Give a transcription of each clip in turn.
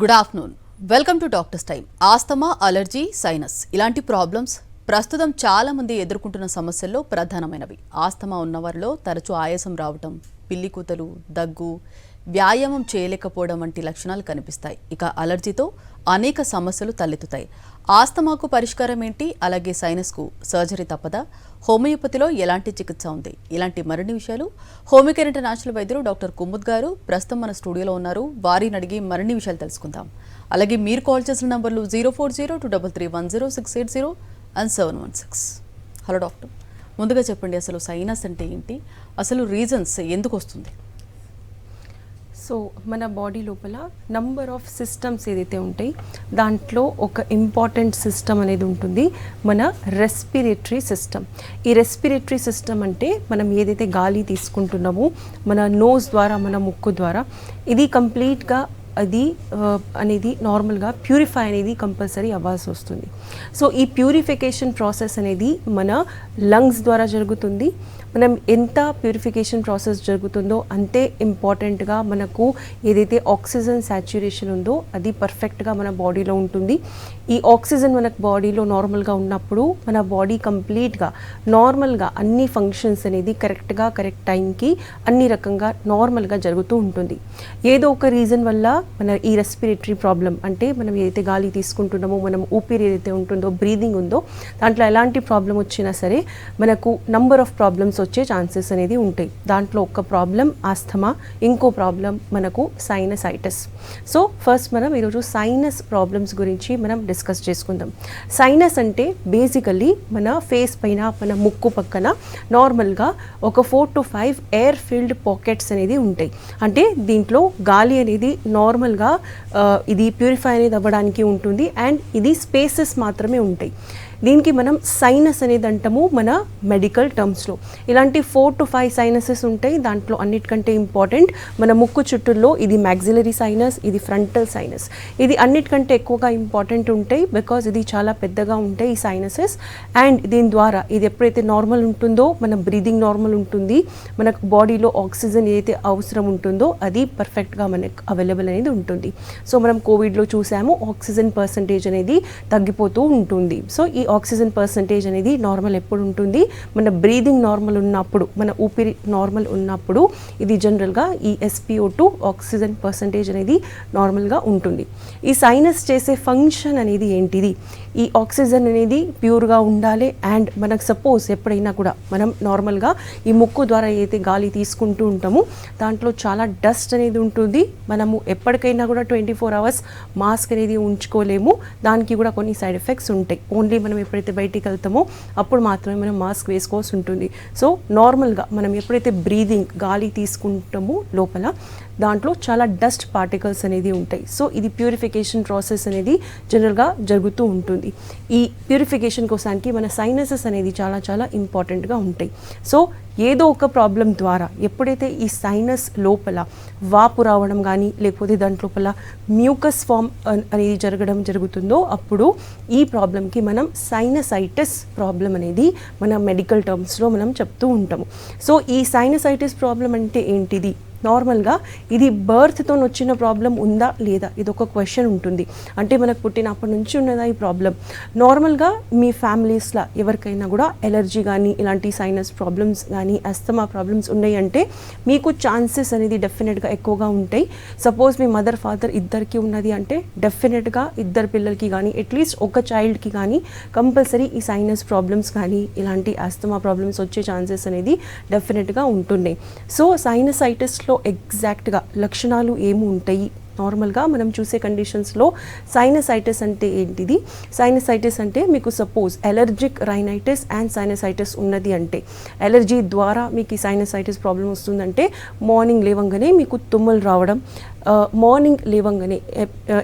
Good afternoon welcome to doctors time asthma allergy sinus ఇలాంటి problems ప్రస్తుతం చాలా మంది ఎదుర్కొంటున్న సమస్యల్లో ప్రధానమైనవి. ఆస్తమా ఉన్నవారిలో తరచూ ఆయాసం రావటం పిల్లి కూతలు దగ్గు వ్యాయామం చేయలేకపోవడం వంటి లక్షణాలు కనిపిస్తాయి. ఇక అలర్జీతో అనేక సమస్యలు తలెత్తుతాయి. ఆస్తమాకు పరిష్కారం ఏంటి? అలాగే సైనస్కు సర్జరీ తప్పదా? హోమియోపతిలో ఎలాంటి చికిత్స ఉంది? ఇలాంటి మరిన్ని విషయాలు హోమికేర్ ఇంటర్నేషనల్ వైద్యులు డాక్టర్ కుముద్ గారు ప్రస్తుతం మన స్టూడియోలో ఉన్నారు. వారిని అడిగి మరిన్ని విషయాలు తెలుసుకుందాం. అలాగే మీరు కాల్ చేసిన నంబర్లు zero four zero two double three one zero six eight zero and seven one six. Hello doctor. ముందుగా చెప్పండి అసలు సైనస్ అంటే ఏంటి? అసలు రీజన్స్ ఎందుకు వస్తుంది? సో మన బాడీ లోపల నంబర్ ఆఫ్ సిస్టమ్స్ ఏదైతే ఉంటాయి దాంట్లో ఒక ఇంపార్టెంట్ సిస్టమ్ అనేది ఉంటుంది మన రెస్పిరేటరీ సిస్టమ్ ఈ రెస్పిరేటరీ సిస్టమ్ అంటే మనం ఏదైతే గాలి తీసుకుంటున్నామో మన నోస్ ద్వారా మన ముక్కు ద్వారా ఇది కంప్లీట్గా అది అనేది నార్మల్గా ప్యూరిఫై అనేది కంపల్సరీ అవ్వాల్సి వస్తుంది. సో ఈ ప్యూరిఫికేషన్ ప్రాసెస్ అనేది మన లంగ్స్ ద్వారా జరుగుతుంది మనం ఎంత ప్యూరిఫికేషన్ ప్రాసెస్ జరుగుతుందో అంతే ఇంపార్టెంట్గా మనకు ఏదైతే ఆక్సిజన్ సాచ్యురేషన్ ఉందో అది పర్ఫెక్ట్గా మన బాడీలో ఉంటుంది. ఈ ఆక్సిజన్ మనకు బాడీలో నార్మల్గా ఉన్నప్పుడు మన బాడీ కంప్లీట్గా నార్మల్గా అన్ని ఫంక్షన్స్ అనేది కరెక్ట్గా కరెక్ట్ టైంకి అన్ని రకంగా నార్మల్గా జరుగుతూ ఉంటుంది. ఏదో ఒక రీజన్ వల్ల మన ఈ రెస్పిరేటరీ ప్రాబ్లం అంటే మనం ఏదైతే గాలి తీసుకుంటున్నామో మనం ఊపిరి ఏదైతే ఉంటుందో బ్రీదింగ్ ఉందో దాంట్లో ఎలాంటి ప్రాబ్లం వచ్చినా సరే మనకు నంబర్ ఆఫ్ ప్రాబ్లమ్స్ వచ్చే ఛాన్సెస్ అనేది ఉంటాయి. దాంట్లో ఒక ప్రాబ్లం ఆస్థమా ఇంకో ప్రాబ్లం మనకు సైనసైటిస్. సో ఫస్ట్ మనం ఈరోజు సైనస్ ప్రాబ్లమ్స్ గురించి మనం డిస్కస్ చేసుకుందాం. సైనస్ అంటే బేసికల్లీ మన ఫేస్ పైన మన ముక్కు పక్కన నార్మల్గా ఒక four to five air filled pockets అనేది ఉంటాయి. అంటే దీంట్లో గాలి అనేది నార్మల్గా ఇది ప్యూరిఫై అనేది అవ్వడానికి ఉంటుంది అండ్ ఇది స్పేసెస్ మాత్రమే ఉంటాయి. దీనికి మనం సైనస్ అనేది అంటాము మన మెడికల్ టర్మ్స్లో ఇలాంటి ఫోర్ టు ఫైవ్ సైనసెస్ ఉంటాయి దాంట్లో అన్నిటికంటే ఇంపార్టెంట్ మన ముక్కు చుట్టూల్లో ఇది మ్యాగ్జిలరీ సైనస్ ఇది ఫ్రంటల్ సైనస్ ఇది అన్నిటికంటే ఎక్కువగా ఇంపార్టెంట్ ఉంటాయి బికాజ్ ఇది చాలా పెద్దగా ఉంటాయి ఈ సైనసెస్ అండ్ దీని ద్వారా ఇది ఎప్పుడైతే నార్మల్ ఉంటుందో మన బ్రీదింగ్ నార్మల్ ఉంటుంది మనకు బాడీలో ఆక్సిజన్ ఏదైతే అవసరం ఉంటుందో అది పర్ఫెక్ట్గా మనకు అవైలబుల్ అనేది ఉంటుంది. సో మనం కోవిడ్లో చూసాము ఆక్సిజన్ పర్సంటేజ్ అనేది తగ్గిపోతూ ఉంటుంది. సో ఈ ఆక్సిజన్ పర్సంటేజ్ అనేది నార్మల్ ఎప్పుడు ఉంటుంది? మన బ్రీదింగ్ నార్మల్ ఉన్నప్పుడు మన ఊపిరి నార్మల్ ఉన్నప్పుడు ఇది జనరల్గా ఈ ఎస్పిఓ టూ ఆక్సిజన్ పర్సంటేజ్ అనేది నార్మల్గా ఉంటుంది. ఈ సైనస్ చేసే ఫంక్షన్ అనేది ఏంటిది? ఈ ఆక్సిజన్ అనేది ప్యూర్గా ఉండాలి అండ్ మనకు సపోజ్ ఎప్పుడైనా కూడా మనం నార్మల్గా ఈ ముక్కు ద్వారా ఏదైతే గాలి తీసుకుంటూ ఉంటామో దాంట్లో చాలా డస్ట్ అనేది ఉంటుంది. మనము ఎప్పటికైనా కూడా ట్వంటీ ఫోర్ అవర్స్ మాస్క్ అనేది ఉంచుకోలేము. దానికి కూడా కొన్ని సైడ్ ఎఫెక్ట్స్ ఉంటాయి. ఓన్లీ మనం ఎప్పుడైతే బయటికి వెళ్తామో అప్పుడు మాత్రమే మనం మాస్క్ వేసుకోవాల్సి ఉంటుంది. సో నార్మల్గా మనం ఎప్పుడైతే బ్రీదింగ్ గాలి తీసుకుంటామో లోపల దాంట్లో చాలా డస్ట్ పార్టికల్స్ అనేది ఉంటాయి. సో ఇది ప్యూరిఫికేషన్ ప్రాసెస్ అనేది జనరల్గా జరుగుతూ ఉంటుంది. ఈ ప్యూరిఫికేషన్ కోసానికి మన సైనసెస్ అనేది చాలా చాలా ఇంపార్టెంట్గా ఉంటాయి. సో ఏదో ఒక ప్రాబ్లం ద్వారా ఎప్పుడైతే ఈ సైనస్ లోపల వాపు రావడం కానీ లేకపోతే దాంట్ లోపల మ్యూకస్ ఫామ్ అనేది జరగడం జరుగుతుందో అప్పుడు ఈ ప్రాబ్లంకి మనం సైనసైటిస్ ప్రాబ్లం అనేది మన మెడికల్ టర్మ్స్లో మనం చెప్తూ ఉంటాము. సో ఈ సైనసైటిస్ ప్రాబ్లం అంటే ఏంటిది? నార్మల్గా ఇది బర్త్తో వచ్చిన ప్రాబ్లం ఉందా లేదా? ఇది ఒక క్వశ్చన్ ఉంటుంది. అంటే మనకు పుట్టినప్పటి నుంచి ఉన్నదా ఈ ప్రాబ్లం? నార్మల్గా మీ ఫ్యామిలీస్లో ఎవరికైనా కూడా ఎలర్జీ కానీ ఇలాంటి సైనస్ ప్రాబ్లమ్స్ కానీ అస్తమా ప్రాబ్లమ్స్ ఉన్నాయి అంటే మీకు ఛాన్సెస్ అనేది డెఫినెట్గా ఎక్కువగా ఉంటాయి. సపోజ్ మీ మదర్ ఫాదర్ ఇద్దరికి ఉన్నది అంటే డెఫినెట్గా ఇద్దరు పిల్లలకి కానీ అట్లీస్ట్ ఒక చైల్డ్కి కానీ కంపల్సరీ ఈ సైనస్ ప్రాబ్లమ్స్ కానీ ఇలాంటి ఆస్తమా ప్రాబ్లమ్స్ వచ్చే ఛాన్సెస్ అనేది డెఫినెట్గా ఉంటున్నాయి. సో దీంట్లో ఎగ్జాక్ట్గా లక్షణాలు ఏమి ఉంటాయి? నార్మల్గా మనం చూసే కండిషన్స్లో సైనసైటిస్ అంటే ఏంటిది? సైనసైటిస్ అంటే మీకు suppose allergic rhinitis and sinusitis ఉన్నది అంటే ఎలర్జీ ద్వారా మీకు ఈ సైనసైటిస్ ప్రాబ్లం వస్తుందంటే మార్నింగ్ లేవంగానే మీకు తుమ్ములు రావడం మార్నింగ్ లేవంగానే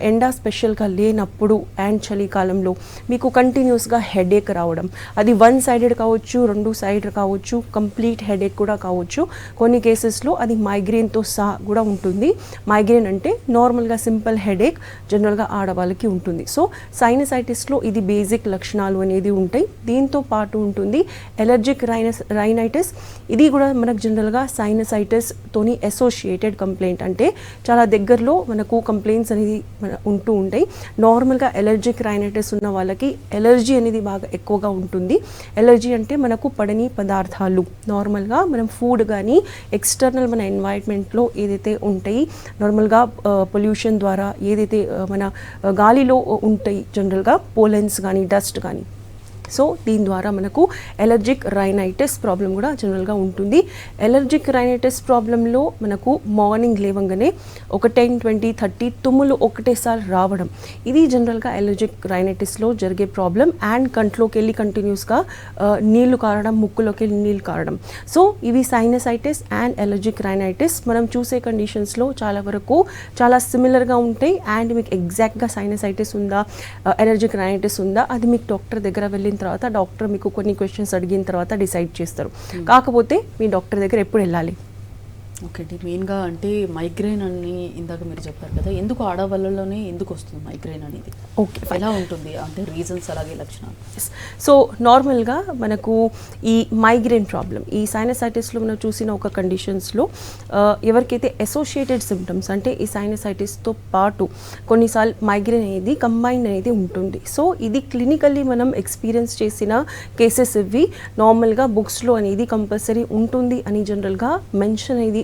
ఎండా స్పెషల్గా లేనప్పుడు అండ్ చలికాలంలో మీకు కంటిన్యూస్గా హెడేక్ రావడం. అది వన్ సైడెడ్ కావచ్చు రెండు సైడ్ కావచ్చు కంప్లీట్ హెడేక్ కూడా కావచ్చు. కొన్ని కేసెస్లో అది మైగ్రేన్తో సహా కూడా ఉంటుంది. మైగ్రేన్ అంటే నార్మల్గా సింపుల్ హెడేక్ జనరల్గా ఆడవాళ్ళకి ఉంటుంది. సో సైనసైటిస్లో ఇది బేసిక్ లక్షణాలు అనేది ఉంటాయి. దీంతో పాటు ఉంటుంది ఎలర్జిక్ రైనస్ రైనైటిస్ ఇది కూడా మనకు జనరల్గా సైనసైటిస్ తోని అసోసియేటెడ్ కంప్లైంట్ అంటే చాలా దగ్గరలో మనకు కంప్లైంట్స్ అనేది మన- ఉంటూ ఉంటాయి. నార్మల్గా ఎలర్జిక్ రైనైటిస్ ఉన్న వాళ్ళకి ఎలర్జీ అనేది బాగా ఎక్కువగా ఉంటుంది. ఎలర్జీ అంటే మనకు పడని పదార్థాలు. నార్మల్గా మనం ఫుడ్ కానీ ఎక్స్టర్నల్ మన ఎన్వైర్న్మెంట్లో ఏదైతే ఉంటాయి నార్మల్గా పొల్యూషన్ ద్వారా ఏదైతే మన గాలిలో ఉంటాయి జనరల్గా పోలెన్స్ కానీ డస్ట్ కానీ సో దీని ద్వారా మనకు ఎలర్జిక్ రైనైటిస్ ప్రాబ్లం కూడా జనరల్గా ఉంటుంది. ఎలర్జిక్ రైనైటిస్ ప్రాబ్లంలో మనకు మార్నింగ్ లేవంగానే ఒక టెన్ ట్వంటీ థర్టీ తుమ్ములు ఒకటేసారి రావడం. ఇది జనరల్గా ఎలర్జిక్ రైనైటిస్లో జరిగే ప్రాబ్లం అండ్ కంట్లోకి వెళ్ళి కంటిన్యూస్గా నీళ్ళు కారడం ముక్కులోకి వెళ్ళి నీళ్ళు కారడం. సో ఇవి సైనసైటిస్ అండ్ ఎలర్జిక్ రైనైటిస్ మనం చూసే కండిషన్స్లో చాలా వరకు చాలా సిమిలర్గా ఉంటాయి. అండ్ మీకు ఎగ్జాక్ట్గా సైనసైటిస్ ఉందా ఎలర్జిక్ రైనైటిస్ ఉందా అది మీకు డాక్టర్ దగ్గర వెళ్ళి వెళ్ళిన తర్వాత డాక్టర్ మీకు కొన్ని క్వశ్చన్స్ అడిగిన తర్వాత డిసైడ్ చేస్తారు. కాకపోతే మీ డాక్టర్ దగ్గర ఎప్పుడు వెళ్ళాలి? ఓకే అండి మెయిన్గా అంటే మైగ్రేన్ అని ఇందాక మీరు చెప్పారు కదా ఎందుకు ఆడవాళ్ళలోనే ఎందుకు వస్తుంది మైగ్రేన్ అనేది? ఓకే ఎలా ఉంటుంది? అంటే రీజన్స్ అలాగే లక్షణాలు. సో నార్మల్గా మనకు ఈ మైగ్రేన్ ప్రాబ్లం ఈ సైనసైటిస్లో మనం చూసిన ఒక కండిషన్స్లో ఎవరికైతే అసోసియేటెడ్ సిమ్టమ్స్ అంటే ఈ సైనసైటిస్తో పాటు కొన్నిసార్లు మైగ్రేన్ అనేది కంబైన్ అనేది ఉంటుంది. సో ఇది క్లినికల్లీ మనం ఎక్స్పీరియన్స్ చేసిన కేసెస్ ఇవి. నార్మల్గా బుక్స్లో అనేది కంపల్సరీ ఉంటుంది అని జనరల్గా మెన్షన్ అనేది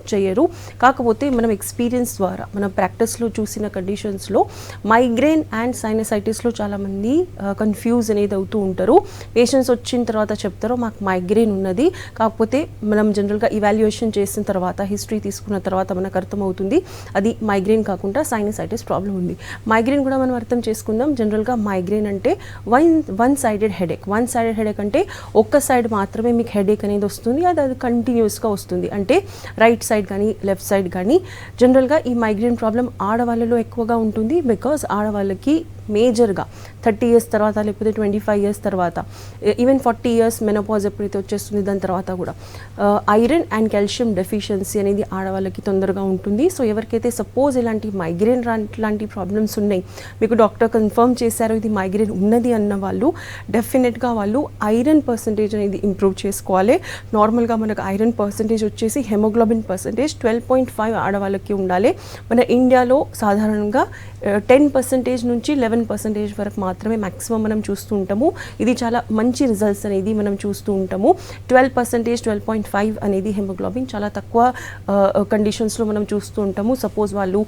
చేయరు. కాకపోతే మనం ఎక్స్పీరియన్స్ ద్వారా మనం ప్రాక్టీస్లో చూసిన కండిషన్స్లో మైగ్రేన్ అండ్ సైనసైటిస్లో చాలామంది కన్ఫ్యూజ్ అనేది అవుతూ ఉంటారు. పేషెంట్స్ వచ్చిన తర్వాత చెప్తారు మాకు మైగ్రేన్ ఉన్నది. కాకపోతే మనం జనరల్గా ఇవాల్యుయేషన్ చేసిన తర్వాత హిస్టరీ తీసుకున్న తర్వాత మనకు అర్థమవుతుంది అది మైగ్రేన్ కాకుండా సైనసైటిస్ ప్రాబ్లం ఉంది. మైగ్రేన్ కూడా మనం అర్థం చేసుకుందాం. జనరల్గా మైగ్రేన్ అంటే one one sided headache one sided headache అంటే ఒక్క సైడ్ మాత్రమే మీకు హెడేక్ అనేది వస్తుంది అది అది కంటిన్యూస్గా వస్తుంది. అంటే రైట్ సైడ్ కానీ లెఫ్ట్ సైడ్ కానీ జనరల్గా ఈ మైగ్రేన్ ప్రాబ్లం ఆడవాళ్ళలో ఎక్కువగా ఉంటుంది బికాస్ ఆడవాళ్ళకి మేజర్గా థర్టీ ఇయర్స్ తర్వాత లేకపోతే ట్వంటీ ఫైవ్ ఇయర్స్ తర్వాత ఈవెన్ ఫార్టీ ఇయర్స్ మెనోపాజ్ ఎప్పుడైతే వచ్చేస్తుంది దాని తర్వాత కూడా ఐరన్ అండ్ కాల్షియం డెఫిషియన్సీ అనేది ఆడవాళ్ళకి తొందరగా ఉంటుంది. సో ఎవరికైతే సపోజ్ ఇలాంటి మైగ్రేన్ లాంటి ప్రాబ్లమ్స్ ఉన్నాయి మీకు డాక్టర్ కన్ఫర్మ్ చేశారు ఇది మైగ్రేన్ ఉన్నది అన్న వాళ్ళు డెఫినెట్గా వాళ్ళు ఐరన్ పర్సంటేజ్ అనేది ఇంప్రూవ్ చేసుకోవాలి. నార్మల్గా మనకు ఐరన్ పర్సంటేజ్ వచ్చేసి haemoglobin percentage twelve point five ఆడవాళ్ళకి ఉండాలి. మన ఇండియాలో సాధారణంగా టెన్ పర్సెంటేజ్ నుంచి లెవెన్ పర్సెంటేజ్ వరకు మాత్రమే మ్యాక్సిమం మనం చూస్తూ ఉంటాము. ఇది చాలా మంచి రిజల్ట్స్ అనేది మనం చూస్తూ ఉంటాము. Twelve percentage twelve point five అనేది హెమోగ్లోబిన్ చాలా తక్కువ కండిషన్స్లో మనం చూస్తూ ఉంటాము. సపోజ్ వాళ్ళు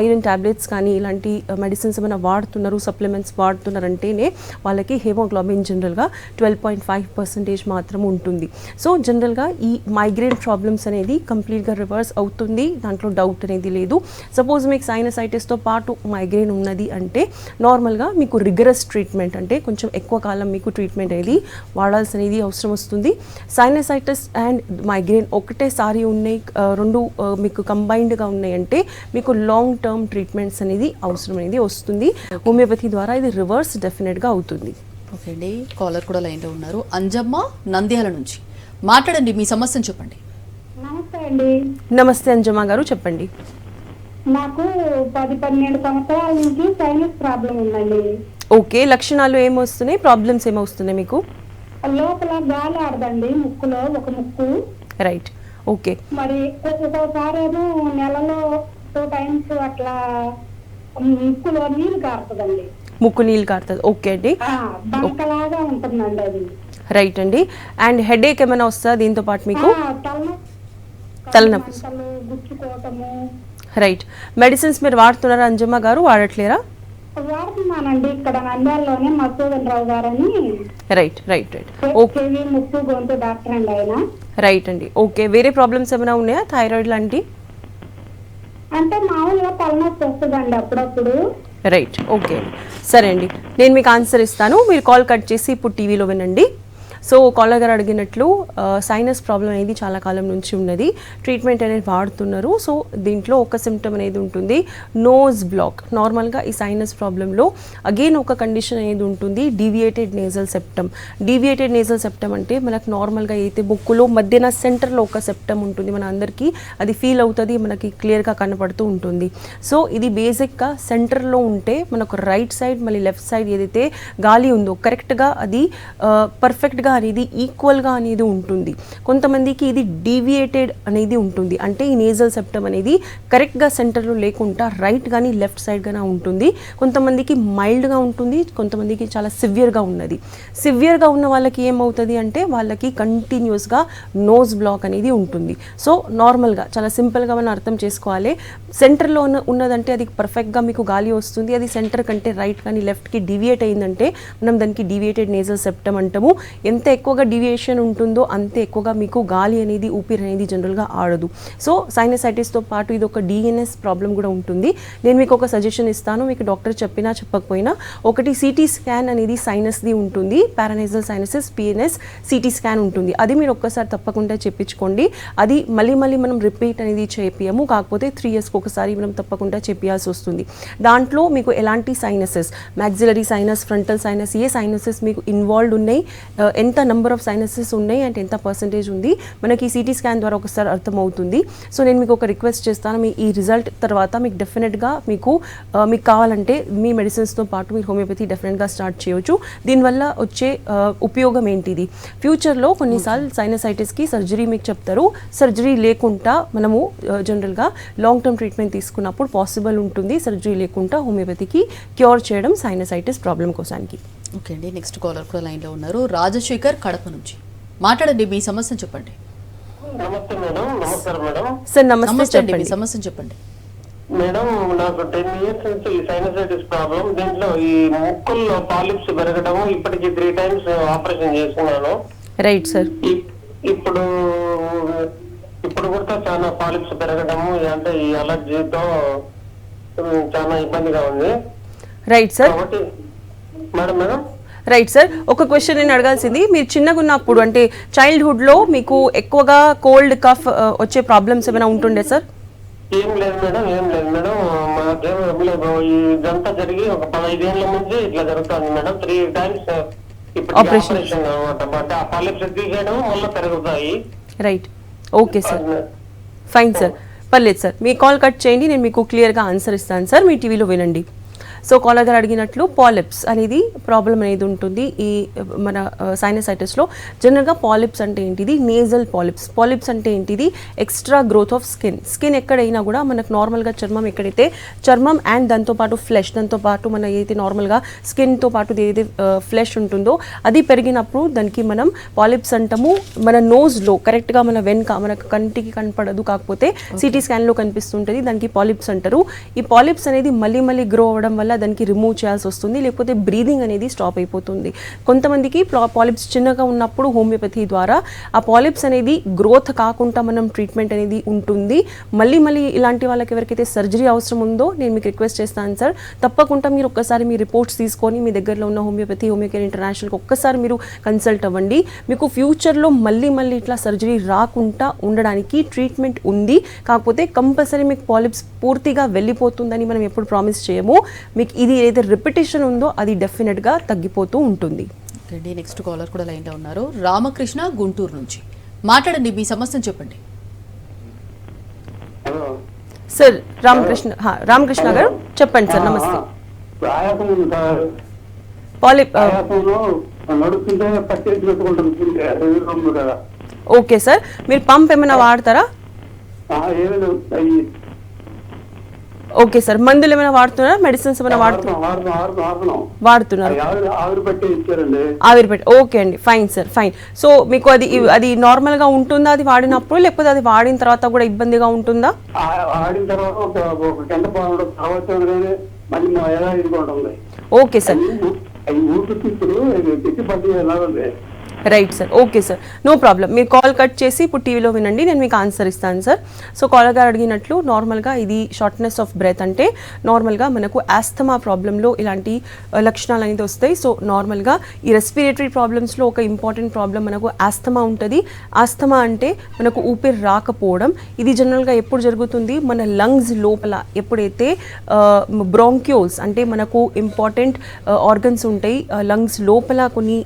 ఐరన్ ట్యాబ్లెట్స్ కానీ ఇలాంటి మెడిసిన్స్ ఏమైనా వాడుతున్నారు సప్లిమెంట్స్ వాడుతున్నారంటేనే వాళ్ళకి హెమోగ్లోబిన్ జనరల్గా ట్వెల్వ్ పాయింట్ ఫైవ్ పర్సెంటేజ్ మాత్రం ఉంటుంది. సో జనరల్గా ఈ మైగ్రేన్ ప్రాబ్లమ్స్ అనేది కంప్లీట్గా రివర్స్ అవుతుంది. దాంట్లో డౌట్ అనేది లేదు. సపోజ్ మీకు సైనసైటిస్తో పాటు మైగ్రేన్ ఉన్నది అంటే నార్మల్గా మీకు రిగరస్ ట్రీట్మెంట్ అంటే కొంచెం ఎక్కువ కాలం మీకు ట్రీట్మెంట్ అనేది వాడాల్సి అనేది అవసరం వస్తుంది. సైనసైటిస్ అండ్ మైగ్రేన్ ఒకటేసారి ఉన్నాయి రెండు మీకు కంబైన్డ్గా ఉన్నాయి అంటే మీకు లాంగ్ టర్మ్ ట్రీట్మెంట్స్ అనేది అవసరం అనేది వస్తుంది. హోమియోపతి ద్వారా ఇది రివర్స్ డెఫినెట్గా అవుతుంది. ఓకే అండి. కాలర్ కూడా లైన్లో ఉన్నారు. అంజమ్మ నంద్యాల నుంచి. మాట్లాడండి మీ సమస్యను చెప్పండి. నమస్తే అండి. నమస్తే అంజమా గారు చెప్పండి. నాకు పది పన్నెండు సంవత్సరాల నుంచి సైనస్ ప్రాబ్లం ఉందండి. ఓకే లక్షణాలు ఏమొస్తున్నాయి? ప్రాబ్లమ్స్ ఏమొస్తున్నాయి మీకు? లోపల గాలి ఆడదండి ముక్కులో ఒక ముక్కు. Right okay. మరి ఒక్కొక్కసారి ఏమో నెలలో టూ టైమ్స్ అట్లా ముక్కులో నీళ్ళు కారుతుందండి. ముక్కు నీళ్ళు కారుతుంది. ఓకే అండి. బంకలాగా ఉంటుందండి అది. రైట్ అండి. అండ్ హెడేక్ ఏమైనా వస్తుందా దీంతో పాటు మీకు? తలనొప్పి. గుచ్చుకోవటము. రైట్. మెడిసిన్స్ మీరు వాడుతున్నారా అంజమ్మ గారు? వాడట్లేరా? వాడుతున్నానండి. ఇక్కడ నంద్యాలలోనే మసూదన్ రావు గారని రైట్ రైట్ రైట్. ఓకే ముక్కు గొంతు డాక్టర్ అండి ఆయన. రైట్ అండి. ఓకే. వేరే ప్రాబ్లమ్స్ ఏమైనా ఉన్నాయా? థైరాయిడ్ లాంటి? అంటే మామూలుగా తలనొప్పి వస్తుందండి అప్పుడప్పుడు. రైట్. ఓకే. సరే అండి. నేను మీకు ఆన్సర్ ఇస్తాను. మీరు కాల్ కట్ చేసి ఇప్పుడు టీవీలో వినండి. సో కాలర్ గారు అడిగినట్లు సైనస్ ప్రాబ్లం అనేది చాలా కాలం నుంచి ఉన్నది. ట్రీట్మెంట్ అనేది వాడుతున్నారు. సో దీంట్లో ఒక సిమ్టమ్ అనేది ఉంటుంది. నోజ్ బ్లాక్ నార్మల్గా ఈ సైనస్ ప్రాబ్లంలో అగైన్ ఒక కండిషన్ అనేది ఉంటుంది. Deviated nasal septum deviated nasal septum అంటే మనకు నార్మల్గా అయితే బొక్కులో మధ్యన సెంటర్లో ఒక సెప్టమ్ ఉంటుంది మన అందరికీ అది ఫీల్ అవుతుంది మనకి క్లియర్గా కనపడుతూ ఉంటుంది. సో ఇది బేసిక్గా సెంటర్లో ఉంటే మనకు రైట్ సైడ్ మళ్ళీ లెఫ్ట్ సైడ్ ఏదైతే గాలి ఉందో కరెక్ట్గా అది పర్ఫెక్ట్గా అనేది ఈక్వల్గా అనేది ఉంటుంది. కొంతమందికి ఇది డీవియేటెడ్ అనేది ఉంటుంది. అంటే ఈ నేజల్ సెప్టమ్ అనేది కరెక్ట్గా సెంటర్లో లేకుండా రైట్ కానీ లెఫ్ట్ సైడ్ కానీ ఉంటుంది. కొంతమందికి మైల్డ్గా ఉంటుంది కొంతమందికి చాలా సివియర్గా ఉన్నది. సివియర్గా ఉన్న వాళ్ళకి ఏమవుతుంది అంటే వాళ్ళకి కంటిన్యూస్గా నోజ్ బ్లాక్ అనేది ఉంటుంది. సో నార్మల్గా చాలా సింపుల్గా మనం అర్థం చేసుకోవాలి. సెంటర్లో ఉన్న ఉన్నదంటే అది పర్ఫెక్ట్గా మీకు గాలి వస్తుంది. అది సెంటర్ కంటే రైట్ కానీ లెఫ్ట్కి డివియేట్ అయిందంటే మనం దానికి డివియేటెడ్ నేజల్ సెప్టమ్ అంటాము. ఎంత ఎక్కువగా డివియేషన్ ఉంటుందో అంతే ఎక్కువగా మీకు గాలి అనేది ఊపిరి అనేది జనరల్గా ఆడదు. సో సైనసైటిస్తో పాటు ఇది ఒక డిఎన్ఎస్ ప్రాబ్లం కూడా ఉంటుంది. నేను మీకు ఒక సజెషన్ ఇస్తాను. మీకు డాక్టర్ చెప్పినా చెప్పకపోయినా ఒకటి సిటీ స్కాన్ అనేది సైనస్ది ఉంటుంది. Paranasal sinuses PNS CT scan ఉంటుంది. అది మీరు ఒక్కసారి తప్పకుండా చెప్పించుకోండి. అది మళ్ళీ మళ్ళీ మనం రిపీట్ అనేది చేపియము. కాకపోతే త్రీ ఇయర్స్కి ఒకసారి మనం తప్పకుండా చెప్పాల్సి వస్తుంది. దాంట్లో మీకు ఎలాంటి sinuses maxillary sinus frontal sinus ఏ సైనసెస్ మీకు ఇన్వాల్వ్డ్ ఉన్నాయి? Uh, ఎంత నెంబర్ ఆఫ్ సైనసెస్ ఉన్నాయి అంటే ఎంత పర్సంటేజ్ ఉంది? మనకి సిటీ స్కాన్ ద్వారా ఒకసారి అర్థమవుతుంది. సో నేను మీకు ఒక రిక్వెస్ట్ చేస్తాను. మీ ఈ రిజల్ట్ తర్వాత మీకు డెఫినెట్గా మీకు మీకు కావాలంటే మీ మెడిసిన్స్తో పాటు మీరు హోమియోపతి డెఫినెట్గా స్టార్ట్ చేయొచ్చు. దీనివల్ల వచ్చే ఉపయోగం ఏంటిది? ఫ్యూచర్లో కొన్నిసార్లు సైనసైటిస్కి సర్జరీ మీకు చెప్తారు. సర్జరీ లేకుండా మనము జనరల్గా లాంగ్ టర్మ్ ట్రీట్మెంట్ తీసుకున్నప్పుడు పాసిబుల్ ఉంటుంది. సర్జరీ లేకుండా హోమియోపతికి క్యూర్ చేయడం సైనసైటిస్ ప్రాబ్లం కోసానికి. ఓకే అండి నెక్స్ట్ కాలర్ కూడా లైన్లో ఉన్నారు. రాజశేఖర్ కడప నుంచి. మాట్లాడండి మీ సమస్యను చెప్పండి. నమస్తే మేడం నమస్కారం మేడం. సార్ నమస్తే నమస్తే అండి మీ చెప్పండి. సమస్యను చెప్పండి. మేడం నాకు టెన్ ఇయర్స్ నుంచి ఈ సైనసైటిస్ ప్రాబ్లం దీంట్లో ఈ ముక్కుల్లో పాలిప్స్ పెరగడం ఇప్పటికి త్రీ టైమ్స్ ఆపరేషన్ చేసుకున్నాను రైట్ సార్ ఇప్పుడు ఇప్పుడు కూడా చాలా పాలిప్స్ పెరగడము అంటే ఈ అలర్జీతో చాలా ఇబ్బందిగా ఉంది. రైట్ సార్ కాబట్టి మేడం మేడం? రైట్ సార్ ఒక క్వశ్చన్ నేను అడగాల్సింది. మీరు చిన్నగా ఉన్నప్పుడు అంటే చైల్డ్హుడ్లో మీకు ఎక్కువగా కోల్డ్ కఫ్ వచ్చే ప్రాబ్లమ్స్ ఏమైనా ఉంటుండే సార్ ఏం లేదు మేడం ఏం లేదు మేడం. మాకేం ఇదంతా జరిగి ఒక పదహైదేళ్ళ నుంచి ఇట్లా జరుగుతుంది మేడం. త్రీ టైమ్స్ ఇప్పుడు Operation. ఆపరేషన్ అనమాట ఆ పాలిప్స్ తీసేయడం మళ్ళీ పెరుగుతాయి. Right okay sir fine sir పర్లేదు సార్ మీ కాల్ కట్ చేయండి నేను మీకు క్లియర్గా ఆన్సర్ ఇస్తాను సార్ మీ టీవీలో వినండి. సో కాలర్ గారు అడిగినట్లు పాలిప్స్ అనేది ప్రాబ్లం అనేది ఉంటుంది ఈ మన సైనసైటిస్లో జనరల్గా పాలిప్స్ అంటే ఏంటిది? నేజల్ పాలిప్స్ పాలిప్స్ అంటే ఏంటిది? Extra growth of skin skin ఎక్కడైనా కూడా మనకు నార్మల్గా చర్మం ఎక్కడైతే చర్మం అండ్ దాంతోపాటు ఫ్లెష్ దాంతోపాటు మన ఏదైతే నార్మల్గా స్కిన్తో పాటు ఏదైతే ఫ్లెష్ ఉంటుందో అది పెరిగినప్పుడు దానికి మనం పాలిప్స్ అంటాము. మన నోస్లో కరెక్ట్గా మన వెనుక మనకు కంటికి కనపడదు కాకపోతే సిటీ స్కాన్లో కనిపిస్తుంటుంది దానికి పాలిప్స్ అంటారు. ఈ పాలిప్స్ అనేది మళ్ళీ మళ్ళీ గ్రో అవ్వడం వల్ల దానికి రిమూవ్ చేయాల్సి వస్తుంది. లేకపోతే బ్రీదింగ్ అనేది స్టాప్ అయిపోతుంది. కొంతమందికి పాలిప్స్ చిన్నగా ఉన్నప్పుడు హోమియోపతి ద్వారా ఆ పాలిప్స్ అనేది గ్రోత్ కాకుండా మనం ట్రీట్మెంట్ అనేది ఉంటుంది. మళ్ళీ మళ్ళీ ఇలాంటి వాళ్ళకి ఎవరికైతే సర్జరీ అవసరం ఉందో నేను మీకు రిక్వెస్ట్ చేస్తాను సార్. తప్పకుండా మీరు ఒక్కసారి మీ రిపోర్ట్స్ తీసుకొని మీ దగ్గరలో ఉన్న హోమియోపతి హోమియోకేర్ ఇంటర్నేషనల్కి ఒక్కసారి మీరు కన్సల్ట్ అవ్వండి. మీకు ఫ్యూచర్లో మళ్ళీ మళ్ళీ ఇట్లా సర్జరీ రాకుండా ఉండడానికి ట్రీట్మెంట్ ఉంది. కాకపోతే కంపల్సరీ మీకు పాలిప్స్ పూర్తిగా వెళ్ళిపోతుందని మనం ఎప్పుడు ప్రామిస్ చేయము. మీకు ఇది ఏదైతే రిపిటేషన్ ఉందో అది డెఫినెట్గా తగ్గిపోతూ ఉంటుంది. నెక్స్ట్ కాలర్ కూడా లైన్లో ఉన్నారు. రామకృష్ణ గుంటూరు నుంచి. మాట్లాడండి మీ సమస్యను చెప్పండి. సార్ రామకృష్ణ హా, రామకృష్ణ గారు చెప్పండి సార్ నమస్తే. Okay sir. మీరు పంప్ ఏమైనా వాడతారా? Okay sir. మందులు ఏమైనా వాడుతున్నారా? మెడిసిన్స్ ఏమైనా వాడుతున్నారు? వాడుతున్నారు. ఆవిరి పట్టి ఓకే అండి. Fine sir fine. సో మీకు అది అది నార్మల్గా ఉంటుందా అది వాడినప్పుడు? లేకపోతే అది వాడిన తర్వాత కూడా ఇబ్బందిగా ఉంటుందా? ఆడిన తర్వాత ఒక గంట మళ్ళీ ఓకే సార్. ఇప్పుడు పెట్టి పట్టి ఎలా ఉంది? Right sir okay sir no problem మీరు కాల్ కట్ చేసి ఇప్పుడు టీవీలో వినండి నేను మీకు ఆన్సర్ ఇస్తాను సార్ సో కాలర్ గారు అడిగినట్లు నార్మల్గా ఇది షార్ట్నెస్ ఆఫ్ బ్రెత్ అంటే నార్మల్గా మనకు ఆస్థమా ప్రాబ్లంలో ఇలాంటి uh, లక్షణాలు అనేది వస్తాయి. సో నార్మల్గా ఈ రెస్పిరేటరీ ప్రాబ్లమ్స్లో ఒక ఇంపార్టెంట్ ప్రాబ్లం మనకు ఆస్థమా ఉంటుంది. ఆస్థమా అంటే మనకు ఊపిరి రాకపోవడం. ఇది జనరల్గా ఎప్పుడు జరుగుతుంది? మన లంగ్స్ లోపల ఎప్పుడైతే uh, బ్రాంక్యూల్స్ అంటే మనకు ఇంపార్టెంట్ ఆర్గన్స్ uh, ఉంటాయి లంగ్స్ లోపల కొన్ని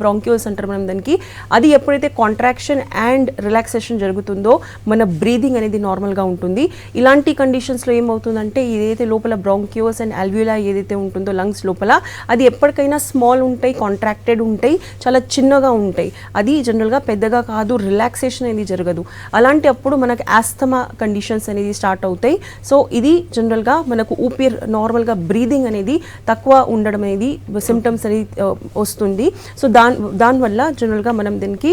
బ్రాంక్యూల్స్ అంటారు మనం దానికి. అది ఎప్పుడైతే కాంట్రాక్షన్ అండ్ రిలాక్సేషన్ జరుగుతుందో మన బ్రీదింగ్ అనేది నార్మల్గా ఉంటుంది. ఇలాంటి కండిషన్స్లో ఏమవుతుందంటే ఏదైతే లోపల బ్రాంక్యూస్ అండ్ అల్వ్యూలా ఏదైతే ఉంటుందో లంగ్స్ లోపల అది ఎప్పటికైనా స్మాల్ ఉంటాయి కాంట్రాక్టెడ్ ఉంటాయి చాలా చిన్నగా ఉంటాయి. అది జనరల్గా పెద్దగా కాదు రిలాక్సేషన్ అనేది జరగదు. అలాంటి అప్పుడు మనకు ఆస్తమా కండిషన్స్ అనేది స్టార్ట్ అవుతాయి. సో ఇది జనరల్గా మనకు ఊపిరి నార్మల్గా బ్రీదింగ్ అనేది తక్కువ ఉండడం అనేది సిమ్టమ్స్ అనేది uh, వస్తుంది. సో దాని దానివల్ల జనరల్గా మనం దీనికి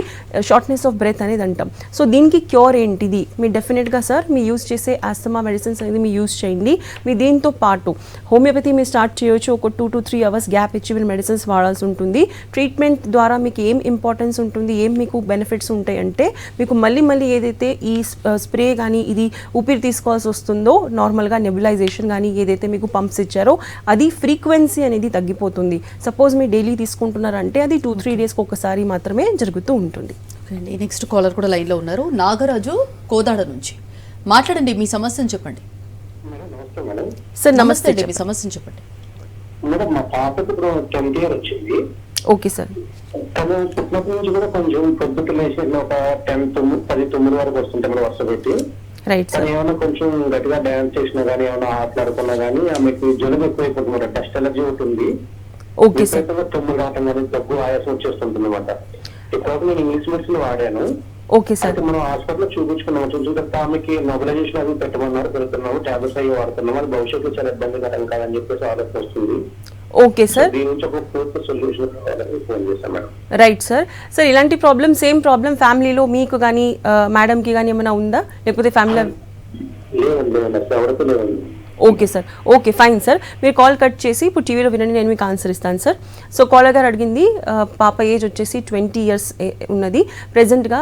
షార్ట్నెస్ ఆఫ్ బ్రెత్ అనేది అంటాం. సో దీనికి క్యూర్ ఏంటిది? మీరు డెఫినెట్గా సార్ మీ యూస్ చేసే ఆస్తమా మెడిసిన్స్ అనేది మీరు యూస్ చేయండి. మీ దీంతో పాటు హోమియోపతి మీరు స్టార్ట్ చేయొచ్చు. ఒక two to three hours gap ఇచ్చి మీరు మెడిసిన్స్ వాడాల్సి ఉంటుంది. ట్రీట్మెంట్ ద్వారా మీకు ఏం ఇంపార్టెన్స్ ఉంటుంది? ఏం మీకు బెనిఫిట్స్ ఉంటాయి అంటే మీకు మళ్ళీ మళ్ళీ ఏదైతే ఈ స్ప్రే కానీ ఇది ఊపిరి తీసుకోవాల్సి వస్తుందో నార్మల్గా నెబులైజేషన్ కానీ ఏదైతే మీకు పంప్స్ ఇచ్చారో అది ఫ్రీక్వెన్సీ అనేది తగ్గిపోతుంది. సపోజ్ మీరు డైలీ తీసుకుంటున్నారంటే అది టూ త్రీ డేస్కి ఒకసారి మాత్రమే జరుగుతూ ఉంటుంది. ఓకే నెక్స్ట్ కాలర్ కూడా లైన్లో ఉన్నారు. నాగరాజు కోదాడ నుంచి. మాట్లాడండి మీ సమస్యను చెప్పండి. సార్ నమస్తే అండి మీ సమస్యను చెప్పండి. మేడం మా పాపకు ఇప్పుడు టెన్త్ ఇయర్ వచ్చింది. Okay sir. తను పుట్టినప్పటి నుంచి కూడా కొంచెం పొద్దుట లేచి ఒక టెన్ తొమ్మిది పది తొమ్మిది వరకు వస్తుంటే మేడం వరుస పెట్టి. రైట్ సార్ ఏమైనా కొంచెం గట్టిగా డాన్స్ చేసినా కానీ ఏమైనా ఆటలాడుకున్నా కానీ ఆమెకు జ్వరం ఎక్కువైపోతుంది మేడం. డస్ట్ ఎలర్జీ ఉంటుంది ఓకే సార్. తుమ్ములు రావటం కానీ దగ్గు ఆయాసం వచ్చేస్తుంటుంది అనమాట ఇప్పుడు నేను ఇంగ్లీష్ మెడిసిన్ వాడాను. Okay sir. మనం హాస్పిటల్ చూపించుకున్నాము చూసిన ఆమెకి మొబిలైజేషన్ అది పెట్టమన్నారు. పెడుతున్నాము టాబ్లెట్స్ అవి వాడుతున్నాము. అది భవిష్యత్తులో చాలా ఇబ్బందికరం కాదని చెప్పేసి ఆలోచన వస్తుంది. Okay sir. Right sir. Sir ఇలాంటి ప్రాబ్లం సేమ్ ప్రాబ్లం ఫ్యామిలీలో మీకు కానీ మేడంకి కానీ ఏమైనా ఉందా? లేకపోతే ఫ్యామిలీ లేదండి లేదండి అసలు ఎవరికీ లేదండి okay sir okay fine sir మీరు కాల్ కట్ చేసి ఇప్పుడు టీవీలో వినండి నేను మీకు ఆన్సర్ ఇస్తాను సార్ సో కాలర్ గారు అడిగింది పాప ఏజ్ వచ్చేసి ట్వంటీ ఇయర్స్ ఉన్నది. ప్రజెంట్గా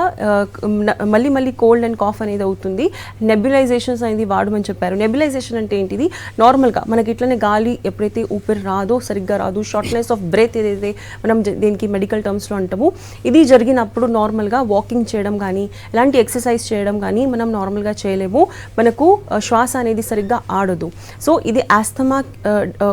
మళ్ళీ మళ్ళీ కోల్డ్ అండ్ కాఫ్ అనేది అవుతుంది. నెబ్యులైజేషన్స్ అనేది వాడమని చెప్పారు. నెబ్యులైజేషన్ అంటే ఏంటిది? నార్మల్గా మనకి ఇట్లనే గాలి ఎప్పుడైతే ఊపిరి రాదో సరిగ్గా రాదు షార్ట్నెస్ ఆఫ్ బ్రెత్ ఏదైతే మనం దీనికి మెడికల్ టర్మ్స్లో అంటాము ఇది జరిగినప్పుడు నార్మల్గా వాకింగ్ చేయడం కానీ ఎలాంటి ఎక్సర్సైజ్ చేయడం కానీ మనం నార్మల్గా చేయలేము. మనకు శ్వాస అనేది సరిగ్గా ఆడదు. సో ఇది ఆస్థమా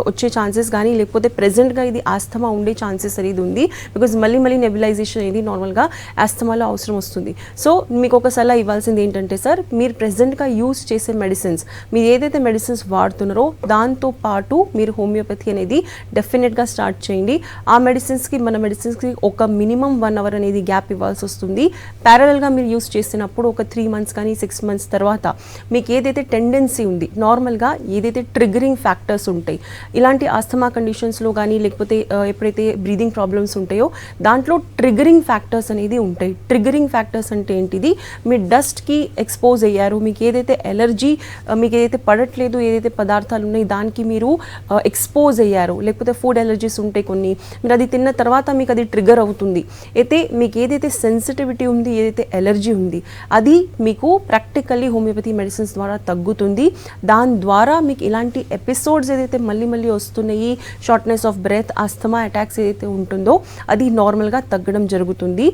వచ్చే ఛాన్సెస్ కానీ లేకపోతే ప్రెసెంట్గా ఇది ఆస్థమా ఉండే ఛాన్సెస్ అనేది ఉంది. బికాజ్ మళ్ళీ మళ్ళీ నెబిలైజేషన్ అనేది నార్మల్గా ఆస్థమాలో అవసరం వస్తుంది. సో మీకు ఒక సలహా ఇవ్వాల్సింది ఏంటంటే సార్ మీరు ప్రెసెంట్గా యూస్ చేసే మెడిసిన్స్ మీరు ఏదైతే మెడిసిన్స్ వాడుతున్నారో దాంతో పాటు మీరు హోమియోపతి అనేది డెఫినెట్గా స్టార్ట్ చేయండి. ఆ మెడిసిన్స్కి మన మెడిసిన్స్కి ఒక మినిమం వన్ అవర్ అనేది గ్యాప్ ఇవ్వాల్సి వస్తుంది. ప్యారలల్గా మీరు యూస్ చేసినప్పుడు ఒక త్రీ మంత్స్ కానీ సిక్స్ మంత్స్ తర్వాత మీకు ఏదైతే టెండెన్సీ ఉంది నార్మల్గా ఏదైతే ట్రిగరింగ్ ఫ్యాక్టర్స్ ఉంటాయి ఇలాంటి ఆస్థమా కండిషన్స్లో కానీ లేకపోతే ఎప్పుడైతే బ్రీదింగ్ ప్రాబ్లమ్స్ ఉంటాయో దాంట్లో ట్రిగరింగ్ ఫ్యాక్టర్స్ అనేది ఉంటాయి. ట్రిగరింగ్ ఫ్యాక్టర్స్ అంటే ఏంటిది? మీ డస్ట్కి ఎక్స్పోజ్ అయ్యారు మీకు ఏదైతే ఎలర్జీ మీకు ఏదైతే పడట్లేదు ఏదైతే పదార్థాలు ఉన్నాయి దానికి మీరు ఎక్స్పోజ్ అయ్యారు. లేకపోతే ఫుడ్ ఎలర్జీస్ ఉంటాయి కొన్ని. మీరు అది తిన్న తర్వాత మీకు అది ట్రిగర్ అవుతుంది. అయితే మీకు ఏదైతే సెన్సిటివిటీ ఉంది ఏదైతే ఎలర్జీ ఉంది అది మీకు ప్రాక్టికల్లీ హోమియోపతి మెడిసిన్స్ ద్వారా తగ్గుతుంది. దాని ద్వారా మీకు ఇలాంటి ఎపిసోడ్స్ ఏదైతే మళ్ళీ మళ్ళీ వస్తున్నాయి shortness of breath asthma attacks ఏదైతే ఉంటుందో అది నార్మల్గా తగ్గడం జరుగుతుంది.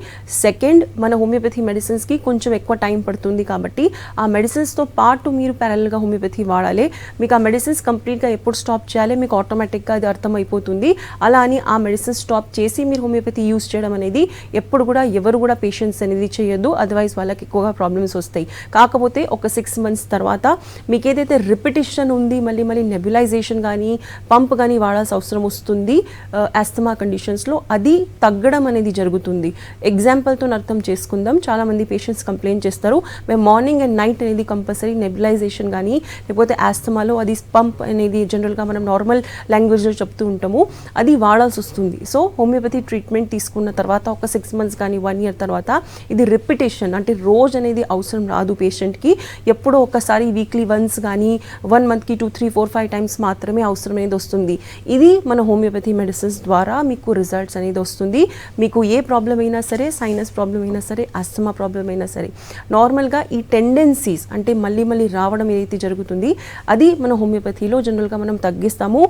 సెకండ్ మన హోమియోపతి మెడిసిన్స్కి కొంచెం ఎక్కువ టైం పడుతుంది కాబట్టి ఆ మెడిసిన్స్తో పాటు మీరు ప్యారల్గా హోమియోపతి వాడాలి. మీకు ఆ మెడిసిన్స్ కంప్లీట్గా ఎప్పుడు స్టాప్ చేయాలి మీకు ఆటోమేటిక్గా అది అర్థమైపోతుంది. అలా అని ఆ మెడిసిన్స్ స్టాప్ చేసి మీరు హోమియోపతి యూస్ చేయడం అనేది ఎప్పుడు కూడా ఎవరు కూడా పేషెంట్స్ అనేది చేయొద్దు. అదర్వైజ్ వాళ్ళకి ఎక్కువగా ప్రాబ్లమ్స్ వస్తాయి. కాకపోతే ఒక సిక్స్ మంత్స్ తర్వాత మీకు ఏదైతే రిపిటిషన్ ఉంది మళ్ళీ మళ్ళీ నెబులైజేషన్ కానీ పంప్ కానీ వాడాల్సిన అవసరం వస్తుంది. ఆస్తమా కండిషన్స్లో అది తగ్గడం అనేది జరుగుతుంది. ఎగ్జాంపుల్తో అర్థం చేసుకుందాం. చాలామంది పేషెంట్స్ కంప్లైంట్ చేస్తారు. మేము మార్నింగ్ అండ్ నైట్ అనేది కంపల్సరీ నెబులైజేషన్ కానీ లేకపోతే ఆస్తమాలో అది పంప్ అనేది జనరల్గా మనం నార్మల్ లాంగ్వేజ్లో చెప్తూ ఉంటాము. అది వాడాల్సి వస్తుంది. సో హోమియోపతి ట్రీట్మెంట్ తీసుకున్న తర్వాత ఒక సిక్స్ మంత్స్ కానీ వన్ ఇయర్ తర్వాత ఇది రిపిటేషన్ అంటే రోజు అనేది అవసరం రాదు పేషెంట్కి ఎప్పుడో ఒకసారి వీక్లీ వన్స్ కానీ వన్ మంత్ మంత్కి two three four five times మాత్రమే అవసరం అనేది వస్తుంది. ఇది మన హోమియోపతి మెడిసిన్స్ ద్వారా మీకు రిజల్ట్స్ అనేది వస్తుంది. మీకు ఏ ప్రాబ్లం అయినా సరే సైనస్ ప్రాబ్లం అయినా సరే అస్తమా ప్రాబ్లం అయినా సరే నార్మల్గా ఈ టెండెన్సీస్ అంటే మళ్ళీ మళ్ళీ రావడం ఏదైతే జరుగుతుంది అది మన హోమియోపతిలో జనరల్గా మనం తగ్గిస్తాము.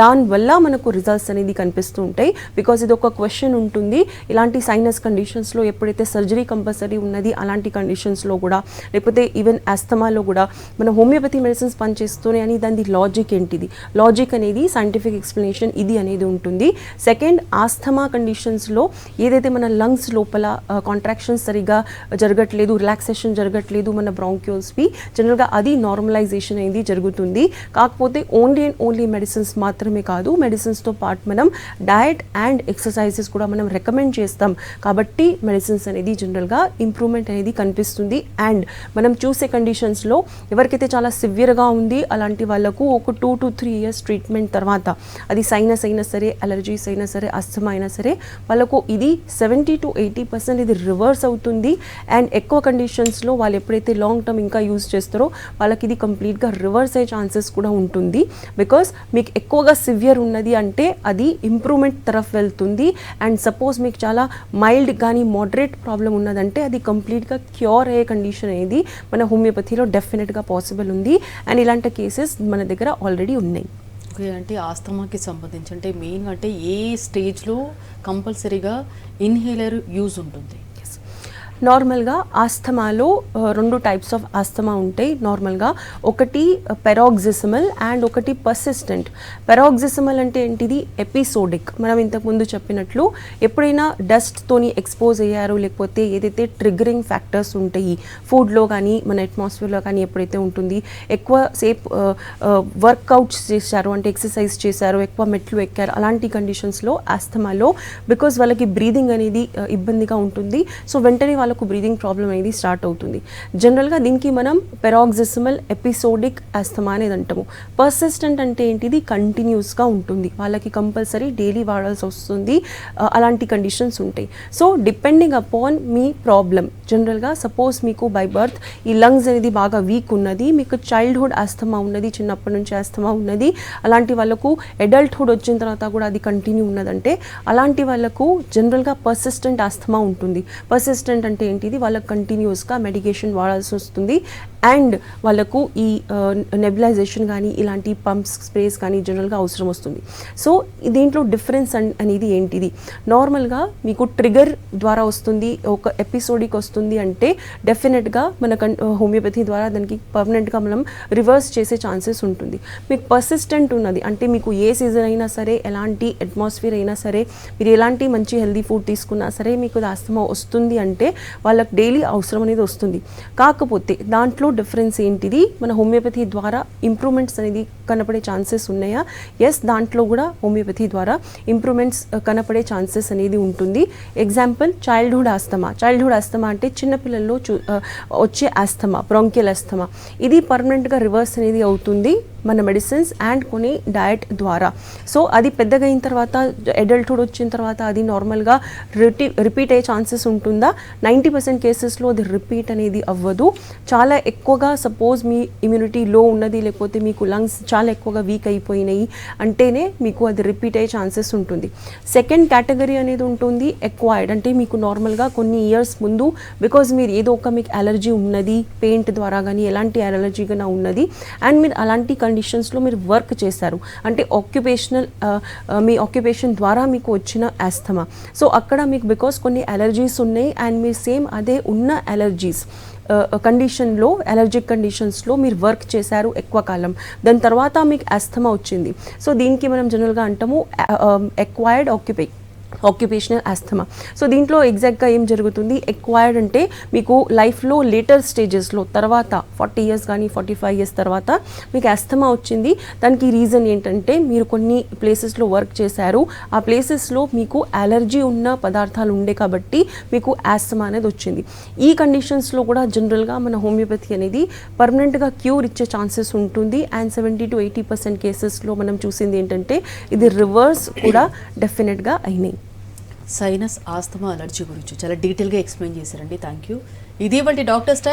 దానివల్ల మనకు రిజల్ట్స్ అనేది కనిపిస్తూ ఉంటాయి. బికాజ్ ఇది ఒక క్వశ్చన్ ఉంటుంది. ఇలాంటి సైనస్ కండిషన్స్లో ఎప్పుడైతే సర్జరీ కంపల్సరీ ఉన్నది అలాంటి కండిషన్స్లో కూడా లేకపోతే ఈవెన్ ఆస్తమాలో కూడా మన హోమియోపతి మెడిసిన్స్ వస్తున్నాయి అని దాని లాజిక్ ఏంటిది? లాజిక్ అనేది సైంటిఫిక్ ఎక్స్ప్లెనేషన్ ఇది అనేది ఉంటుంది. సెకండ్ ఆస్థమా కండిషన్స్లో ఏదైతే మన లంగ్స్ లోపల కాంట్రాక్షన్స్ సరిగా జరగట్లేదు రిలాక్సేషన్ జరగట్లేదు మన బ్రాంక్యూల్స్వి జనరల్గా అది నార్మలైజేషన్ అనేది జరుగుతుంది. కాకపోతే ఓన్లీ అండ్ ఓన్లీ మెడిసిన్స్ మాత్రమే కాదు మెడిసిన్స్తో పాటు మనం డయట్ అండ్ ఎక్సర్సైజెస్ కూడా మనం రికమెండ్ చేస్తాం. కాబట్టి మెడిసిన్స్ అనేది జనరల్గా ఇంప్రూవ్మెంట్ అనేది కనిపిస్తుంది. అండ్ మనం చూసే కండిషన్స్లో ఎవరికైతే చాలా సివియర్గా ఉంది అలాంటి వాళ్ళకు ఒక two to three years treatment తర్వాత అది సైనస్ అయినా సరే అలర్జీస్ అయినా సరే అస్తమా అయినా సరే వాళ్ళకు ఇది సెవెంటీ టు ఎయిటీ పర్సెంట్ ఇది రివర్స్ అవుతుంది. అండ్ ఎక్కువ కండిషన్స్లో వాళ్ళు ఎప్పుడైతే లాంగ్ టర్మ్ ఇంకా యూజ్ చేస్తారో వాళ్ళకి ఇది కంప్లీట్గా రివర్స్ అయ్యే ఛాన్సెస్ కూడా ఉంటుంది. బికాస్ మీకు ఎక్కువగా సివియర్ ఉన్నది అంటే అది ఇంప్రూవ్మెంట్ తరఫు వెళ్తుంది. అండ్ సపోజ్ మీకు చాలా మైల్డ్ కానీ మోడరేట్ ప్రాబ్లం ఉన్నదంటే అది కంప్లీట్గా క్యూర్ అయ్యే కండిషన్ అనేది మన హోమియోపతిలో డెఫినెట్గా పాసిబుల్ ఉంది. అండ్ ఇలాంటి కేసెస్ మన దగ్గర ఆల్రెడీ ఉన్నాయి. ఓకే అంటే ఆస్తమాకి సంబంధించి అంటే మెయిన్ అంటే ఏ స్టేజ్లో కంపల్సరీగా ఇన్హేలర్ యూజ్ ఉంటుంది? నార్మల్గా ఆస్తమాలో రెండు టైప్స్ ఆఫ్ ఆస్తమా ఉంటాయి. నార్మల్గా ఒకటి పెరాక్సిసమల్ అండ్ ఒకటి పర్సిస్టెంట్ పెరాక్సిసమల్ అంటే ఏంటిది? ఎపిసోడిక్ మనం ఇంతకుముందు చెప్పినట్లు ఎప్పుడైనా డస్ట్తోని ఎక్స్పోజ్ అయ్యారు లేకపోతే ఏదైతే ట్రిగరింగ్ ఫ్యాక్టర్స్ ఉంటాయి ఫుడ్లో కానీ మన అట్మాస్ఫియర్లో కానీ ఎప్పుడైతే ఉంటుంది ఎక్కువ సేపు వర్కౌట్స్ చేశారు అంటే ఎక్సర్సైజ్ చేశారు ఎక్కువ మెట్లు ఎక్కారు అలాంటి కండిషన్స్లో ఆస్తమాలో బికాజ్ వాళ్ళకి బ్రీదింగ్ అనేది ఇబ్బందిగా ఉంటుంది. సో వెంటనే వాళ్ళకు బ్రీదింగ్ ప్రాబ్లం అనేది స్టార్ట్ అవుతుంది. జనరల్గా దీనికి మనం పెరాక్సిసిమల్ ఎపిసోడిక్ ఆస్తమా అనేది అంటాము. పర్సిస్టెంట్ అంటే ఏంటిది? కంటిన్యూస్గా ఉంటుంది. వాళ్ళకి కంపల్సరీ డైలీ వాడాల్సి వస్తుంది. అలాంటి కండిషన్స్ ఉంటాయి. సో డిపెండింగ్ అపాన్ మీ ప్రాబ్లం జనరల్గా సపోజ్ మీకు బై బర్త్ ఈ లంగ్స్ అనేది బాగా వీక్ ఉన్నది మీకు చైల్డ్హుడ్ ఆస్తమా ఉన్నది చిన్నప్పటి నుంచి ఆస్తమా ఉన్నది అలాంటి వాళ్ళకు అడల్ట్హుడ్ వచ్చిన తర్వాత కూడా అది కంటిన్యూ ఉన్నదంటే అలాంటి వాళ్ళకు జనరల్గా పర్సిస్టెంట్ ఆస్తమా ఉంటుంది. పర్సిస్టెంట్ అంటే ఏంటిది? వాళ్ళకి కంటిన్యూస్గా మెడికేషన్ వాడాల్సి వస్తుంది. అండ్ వాళ్ళకు ఈ నెబిలైజేషన్ కానీ ఇలాంటి పంప్స్ స్ప్రేస్ కానీ జనరల్గా అవసరం వస్తుంది. సో దీంట్లో డిఫరెన్స్ అనేది ఏంటిది? నార్మల్గా మీకు ట్రిగర్ ద్వారా వస్తుంది ఒక ఎపిసోడిక్ వస్తుంది అంటే డెఫినెట్గా మన హోమియోపతి ద్వారా దానికి పర్మనెంట్గా మనం రివర్స్ చేసే ఛాన్సెస్ ఉంటుంది. మీకు పర్సిస్టెంట్ ఉన్నది అంటే మీకు ఏ సీజన్ అయినా సరే ఎలాంటి అట్మాస్ఫియర్ అయినా సరే మీరు ఎలాంటి మంచి హెల్దీ ఫుడ్ తీసుకున్నా సరే మీకు ఆస్తమా వస్తుంది అంటే వాళ్ళకి డైలీ అవసరం అనేది వస్తుంది. కాకపోతే దాంట్లో డిఫరెన్స్ ఏంటిది? మన హోమియోపతి ద్వారా ఇంప్రూవ్మెంట్స్ అనేది కనపడే ఛాన్సెస్ ఉన్నాయా? ఎస్ దాంట్లో కూడా హోమియోపతి ద్వారా ఇంప్రూవ్మెంట్స్ కనపడే ఛాన్సెస్ అనేది ఉంటుంది. Example childhood asthma childhood asthma అంటే చిన్నపిల్లల్లో చూ వచ్చే ఆస్తమా బ్రాంకియల్ ఆస్తమా ఇది పర్మనెంట్గా రివర్స్ అనేది అవుతుంది. మన మెడిసిన్స్ అండ్ కొన్ని డయట్ ద్వారా. సో అది పెద్దగా అయిన తర్వాత అడల్ట్హుడ్ వచ్చిన తర్వాత అది నార్మల్గా రిటీ రిపీట్ అయ్యే ఛాన్సెస్ ఉంటుందా? నైంటీ పర్సెంట్ కేసెస్లో అది రిపీట్ అనేది అవ్వదు. చాలా ఎక్కువగా సపోజ్ మీ ఇమ్యూనిటీ లో ఉన్నది లేకపోతే మీకు లంగ్స్ చాలా ఎక్కువగా వీక్ అయిపోయినాయి అంటేనే మీకు అది రిపీట్ అయ్యే ఛాన్సెస్ ఉంటుంది. సెకండ్ కేటగిరీ అనేది ఉంటుంది ఎక్వైర్డ్ అంటే మీకు నార్మల్గా కొన్ని ఇయర్స్ ముందు బికాజ్ మీరు ఏదో ఒక మీకు అలర్జీ ఉన్నది పెయింట్ ద్వారా కానీ ఎలాంటి అలర్జీగా ఉన్నది అండ్ మీరు అలాంటి కండిషన్స్లో మీరు వర్క్ చేశారు. అంటే ఆక్యుపేషనల్ మీ ఆక్యుపేషన్ ద్వారా మీకు వచ్చిన ఆస్థమా సో అక్కడ మీకు బికాస్ కొన్ని అలర్జీస్ ఉన్నాయి అండ్ మీరు సేమ్ అదే ఉన్న అలర్జీస్ కండిషన్లో అలర్జిక్ కండిషన్స్లో మీరు వర్క్ చేశారు ఎక్కువ కాలం. దాని తర్వాత మీకు ఆస్థమా వచ్చింది. సో దీనికి మనం జనరల్గా అంటాము ఎక్వైర్డ్ ఆక్యుపే ఆక్యుపేషనల్ ఆస్థమా సో దీంట్లో ఎగ్జాక్ట్గా ఏం జరుగుతుంది? ఎక్వైర్డ్ అంటే మీకు లైఫ్లో లేటర్ స్టేజెస్లో తర్వాత ఫార్టీ ఇయర్స్ కానీ ఫార్టీ ఫైవ్ ఇయర్స్ తర్వాత మీకు ఆస్థమా వచ్చింది. దానికి రీజన్ ఏంటంటే మీరు కొన్ని ప్లేసెస్లో వర్క్ చేశారు. ఆ ప్లేసెస్లో మీకు అలర్జీ ఉన్న పదార్థాలు ఉండే కాబట్టి మీకు ఆస్థమా అనేది వచ్చింది. ఈ కండిషన్స్లో కూడా జనరల్గా మన హోమియోపతి అనేది పర్మనెంట్గా క్యూర్ ఇచ్చే ఛాన్సెస్ ఉంటుంది. And seventy to eighty percent కేసెస్లో మనం చూసింది ఏంటంటే ఇది రివర్స్ కూడా డెఫినెట్గా అయినాయి. సైనస్ ఆస్తమా అలర్జీ గురించి చాలా డీటెయిల్గా ఎక్స్ప్లెయిన్ చేశారండి. Thank you. ఇది వంటి డాక్టర్స్ టైం